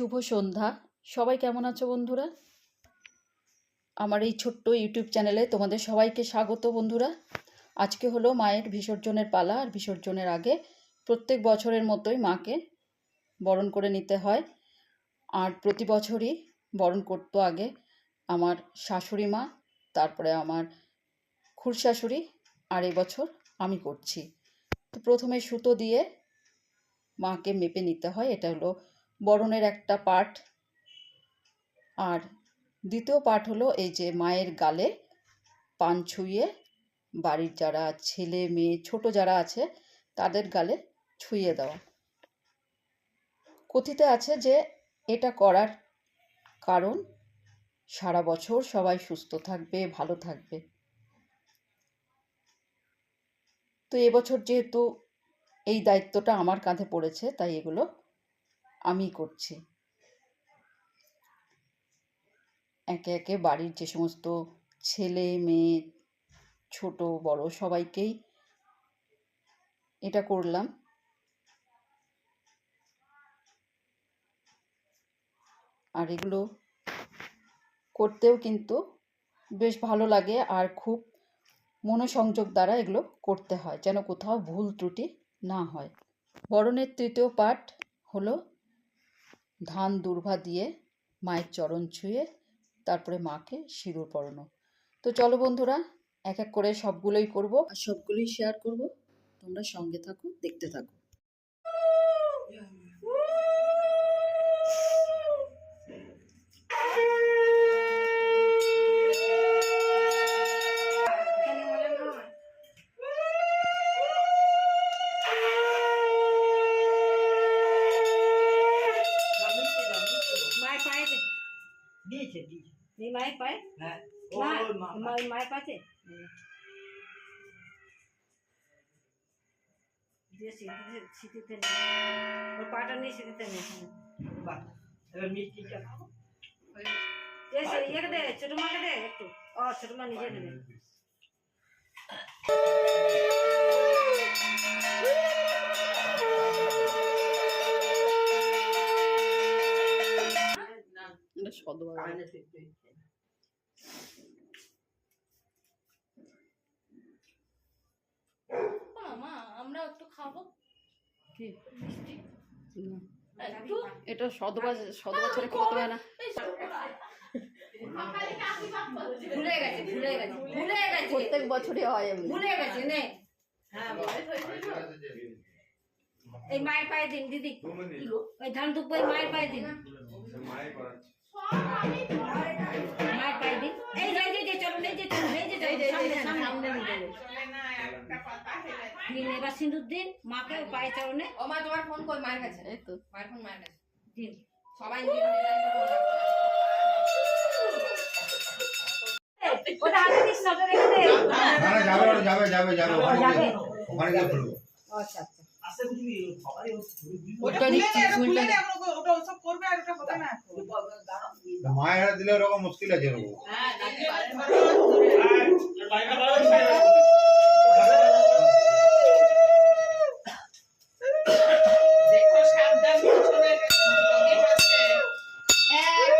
শুভ সন্ধ্যা। সবাই কেমন আছো বন্ধুরা? আমার এই ছোট্ট ইউটিউব চ্যানেলে তোমাদের সবাইকে স্বাগত বন্ধুরা। আজকে হলো মায়ের বিসর্জনের পালা আর বিসর্জনের আগে প্রত্যেক বছরের মতোই মাকে বরণ করে নিতে হয়। আর প্রতি বছরই বরণ করতো আগে আমার শাশুড়ি মা, তারপরে আমার খুড়শাশুড়ি আর এবছর আমি করছি। তো প্রথমে সুতো দিয়ে মাকে মেপে নিতে হয়, এটা হলো বরণের একটা পার্ট আর দ্বিতীয় পার্ট হলো এই যে মায়ের গালে পান ছুঁয়ে বাড়ির যারা ছেলে, মেয়ে, ছোট যারা আছে তাদের গালে ছুঁয়ে দেওয়া। কথিতে আছে যে এটা করার কারণ, সারা বছর সবাই সুস্থ থাকবে, ভালো থাকবে। তো এবছর যেহেতু এই দায়িত্বটা আমার কাঁধে পড়েছে, তাই এগুলো আমি করছি। একে একে বাড়ির যে সমস্ত ছেলে, মেয়ে, ছোট, বড় সবাইকেই এটা করলাম। আর এগুলো করতেও কিন্তু বেশ ভালো লাগে আর খুব মনোসংযোগ দ্বারা এগুলো করতে হয়, যেন কোথাও ভুল ত্রুটি না হয়। বরণের তৃতীয় পাঠ হলো ধান দুর্ভা দিয়ে মায়ের চরণ ছুঁয়ে তারপরে মাকে সিঁদুর পরানো। তো চলো বন্ধুরা, এক এক করে সবগুলোই করব আর সবগুলোই শেয়ার করব। তোমরা সঙ্গে থাকো, দেখতে থাকো। মায়ের পায়ে? হ্যাঁ। মায়ের পাশে? দিয়ে সিঁথিতে সিঁথিতে নে ওর পাটা নিয়ে সিঁথিতে নে এবার মিষ্টিটা ইয়েকে দে ছোট মাকে দে একটু। ও ছোট মা নিজে নেবে। সদবা কানে ফিরতে হচ্ছে। মা আমরা একটু খাব। কি? একটু? এটা সদবা সদবা ছেড়ে খাওয়াতে হয় না। ভুলে গেছে ভুলে গেছে ভুলে গেছে। প্রত্যেক বছরই হয় এমনি। ভুলে গেছে নে। হ্যাঁ। এই মায়ের পায়ে দিন দিদি। ওই ধান দুপ ওই মায়ের পায়ে দিন। মায়ের পায়ে দিন এবার সিঁদুর মাকে পায়ে চরণে ও মা তোমার ফোন কই মায়ের কাছে এই তো মায়ের ফোন মায়ের কাছে দিন সবাই যাবে যাবে যাবে যাবে। ওখানে গিয়ে খুলবো আচ্ছা। মায়ের দিলে ওরকম মুশকিল আছে এরকম। হ্যাঁ।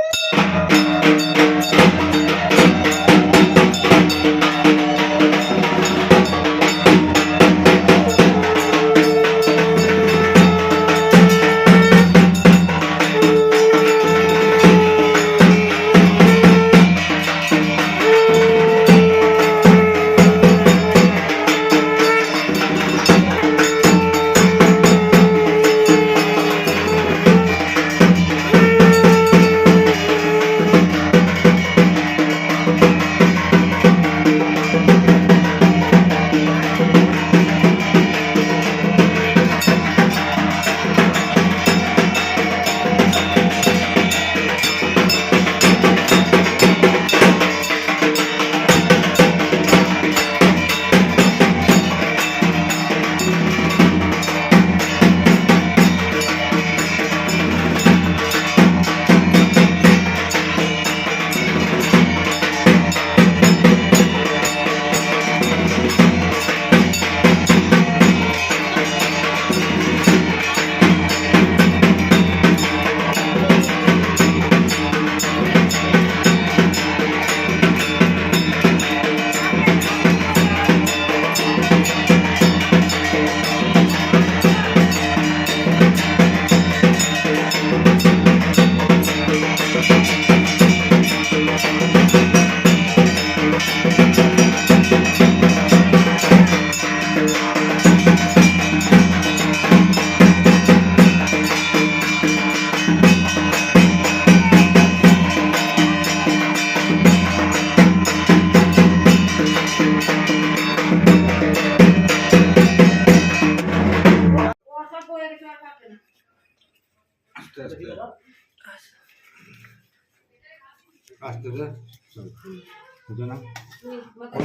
না?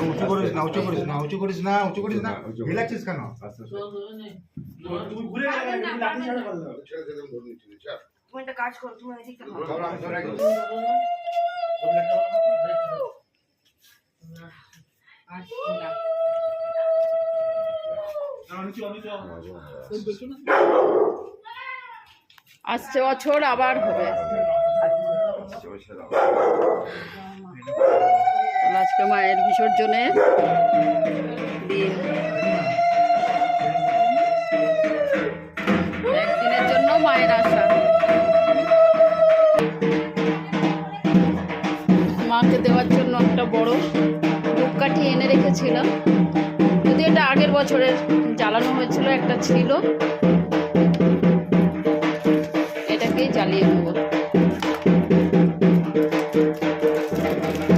উঁচু করিস না উঁচু করিস না উঁচু করিস না উঁচু করিস না। রিল্যাক্সিস কেন? তুমি একটা কাজ করো তুমি। আসছে বছর আবার হবে। তাহলে আজকে মায়ের বিসর্জনের দিন। একদিনের জন্য মায়ের আশা। মাকে দেওয়ার জন্য একটা বড় ধূপকাঠি এনে রেখেছিলাম। যদি এটা আগের বছরের জ্বালানো হয়েছিল, একটা ছিল। প্রত্যেক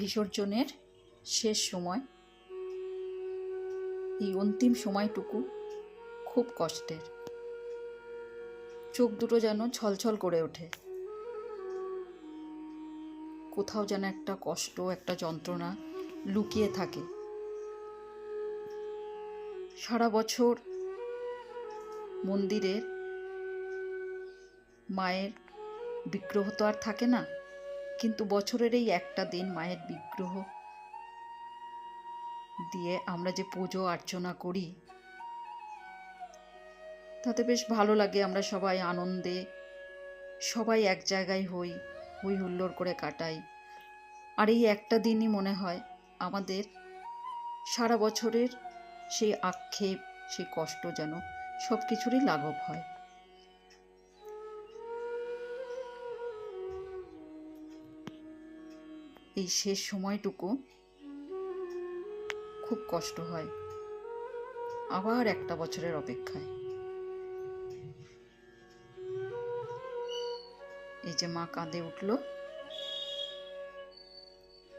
বিসর্জনের শেষ সময়। এই অন্তিম সময়টুকু খুব কষ্টের। চোখ দুটো যেন ছলছল করে ওঠে। কোথাও যেন একটা কষ্ট, একটা যন্ত্রণা লুকিয়ে থাকে। সারা বছর মন্দিরের মায়ের বিগ্রহ তো আর থাকে না। কিন্তু বছরের এই একটা দিন মায়ের বিগ্রহ দিয়ে আমরা যে পুজো অর্চনা করি, তাতে বেশ ভালো লাগে। আমরা সবাই আনন্দে, সবাই এক জায়গায় হই হই হুল্লোড় করে কাটাই। আর এই একটা দিনই মনে হয় আমাদের সারা বছরের সেই আক্ষেপ, সেই কষ্ট যেন সব কিছুরই লাঘব হয়। এই শেষ সময়টুকু খুব কষ্ট হয়। আবার একটা বছরের অপেক্ষায়। এই যে মা কাঁদে উঠল।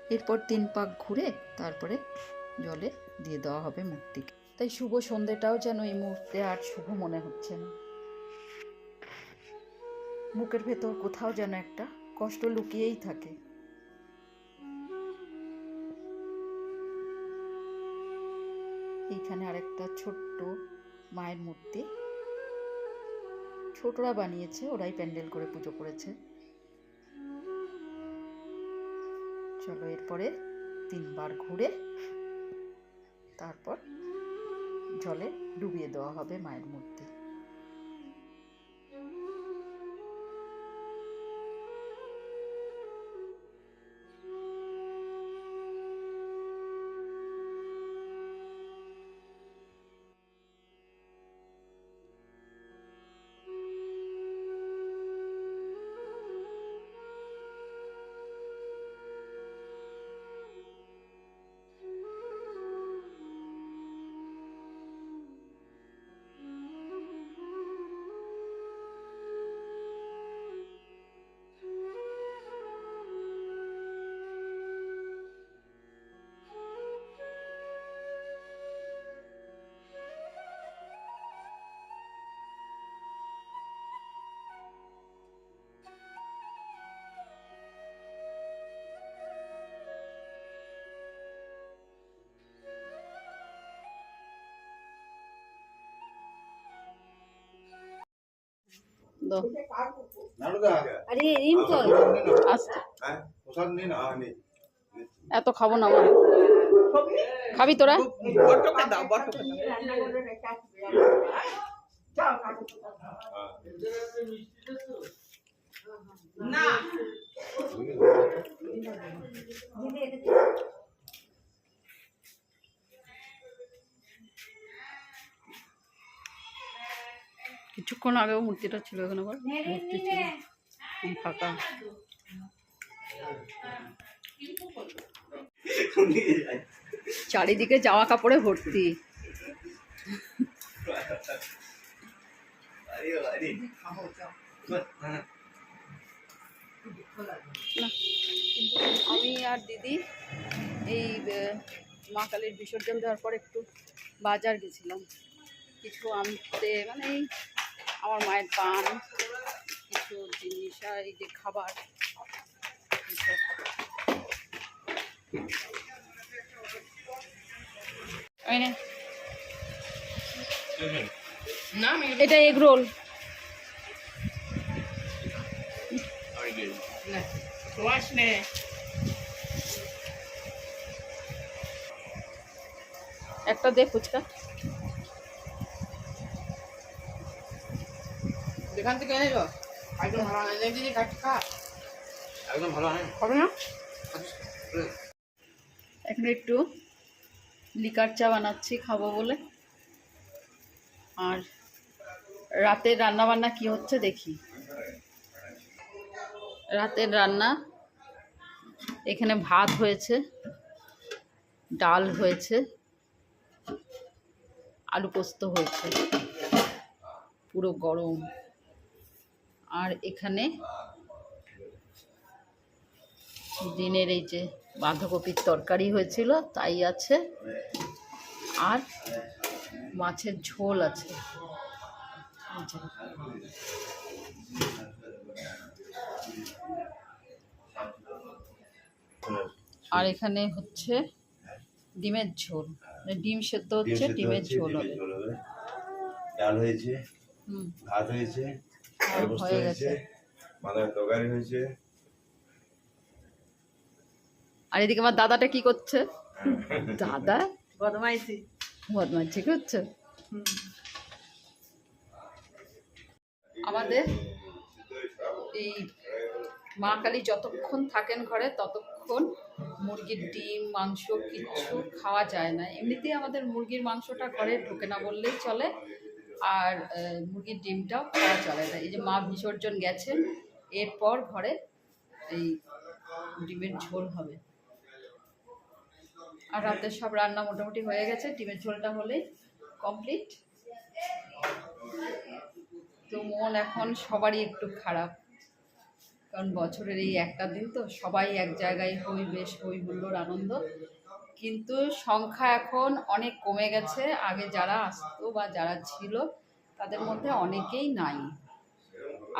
এরপর তিন পাক ঘুরে তারপরে জলে দিয়ে দেওয়া হবে মূর্তিকে। তাই শুভ সন্ধ্যেটাও যেন এই মুহূর্তে আর শুভ মনে হচ্ছে না। বুকের ভেতর কোথাও যেন একটা কষ্ট লুকিয়েই থাকে। এইখানে আরেকটা ছোট্ট মায়ের মূর্তি। ছোটরা বানিয়েছে, ওরাই প্যান্ডেল করে পুজো করেছে। চলো এরপরে তিনবার ঘুরে তারপর জলে ডুবিয়ে দেওয়া হবে মায়ের মূর্তি। দাও আরে রিম কর আস্তে। প্রসাদ নিয়ে না এত খাব না আমার খাবি তোরা? বটকে দাও বটকে দাও। না কিছুক্ষণ আগেও মূর্তিটা ছিল এখানে আবার। মূর্তি ছিল। ফাঁকা। চারিদিকে জামা কাপড়ে ভর্তি। আমি আর দিদি এই মা কালীর বিসর্জন দেওয়ার পর একটু বাজার গেছিলাম। কিছু আনতে মানে আমার মায়ের পান কিছু জিনিস আর এই যে খাবার। এটা এগ রোল একটা দে ফুচকা। যেখান থেকে এনে একদম ভালো এনে দিদি কাট খা। একদম ভালো হয় হবে না? এখন একটু লিকার চা বানাচ্ছি খাব বলে। আর রাতের রান্না বান্না কি হচ্ছে দেখি। রাতের রান্না এখানে ভাত হয়েছে ডাল হয়েছে আলু পোস্ত হয়েছে। পুরো গরম। আর এখানে দিনের এই যে বাঁধাকপির তরকারি হয়েছিল তাই আছে। আর মাছের ঝোল আছে। আর এখানে হচ্ছে ডিমের ঝোল। মানে ডিম সেদ্ধ হচ্ছে ডিমের ঝোল হবে। ডাল হয়েছে ভাত হয়েছে হ্যাঁ, গেছে তরকারি হয়েছে। আর এদিকে আমার দাদাটা কি করছে? দাদা? বদমাইশি। বদমাইশি করছে। আমাদের এই মা কালী যতক্ষণ থাকেন ঘরে ততক্ষণ মুরগির ডিম মাংস কিচ্ছু খাওয়া যায় না। এমনিতেই আমাদের মুরগির মাংসটা ঘরে ঢোকে না বললেই চলে। আর মুরগির ডিমটাও খাওয়া চলে না। এই যে মা বিসর্জন গেছেন এরপর ঘরে এই ডিমের ঝোল হবে। আর রাতের সব রান্না মোটামুটি হয়ে গেছে, ডিমের ঝোলটা হলেই কমপ্লিট। তো মন এখন সবারই একটু খারাপ, কারণ বছরের এই একটা দিন তো সবাই এক জায়গায় হই বেশ হই হুল্লোড় আনন্দ। কিন্তু সংখ্যা এখন অনেক কমে গেছে। আগে যারা আসতো বা যারা ছিল, তাদের মধ্যে অনেকেই নাই।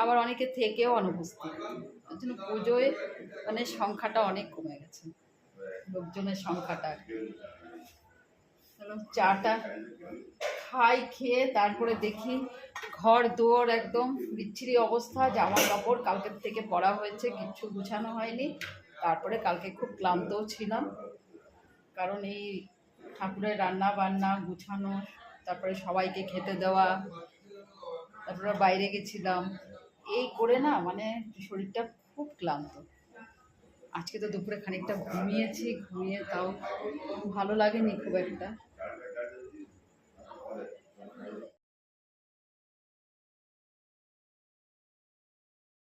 আবার অনেকে থেকেও অনুপস্থিত। ওই জন্য পুজোয় মানে সংখ্যাটা অনেক কমে গেছে। লোকজনের সংখ্যাটা। চাটা খাই, খেয়ে তারপরে দেখি ঘর, দুয়ার একদম বিচ্ছিরি অবস্থা। জামা কাপড় কালকের থেকে পরা হয়েছে, কিচ্ছু গুছানো হয়নি। তারপরে কালকে খুব ক্লান্তও ছিলাম। কারণ এই ঠাকুরের রান্না বান্না, গুছানো, তারপরে সবাইকে খেতে দেওয়া, তারপরে বাইরে গেছিলাম। এই করে না মানে শরীরটা খুব ক্লান্ত। আজকে তো দুপুরে খানিকটা ঘুমিয়েছি, ঘুমিয়ে তাও ভালো লাগেনি খুব একটা।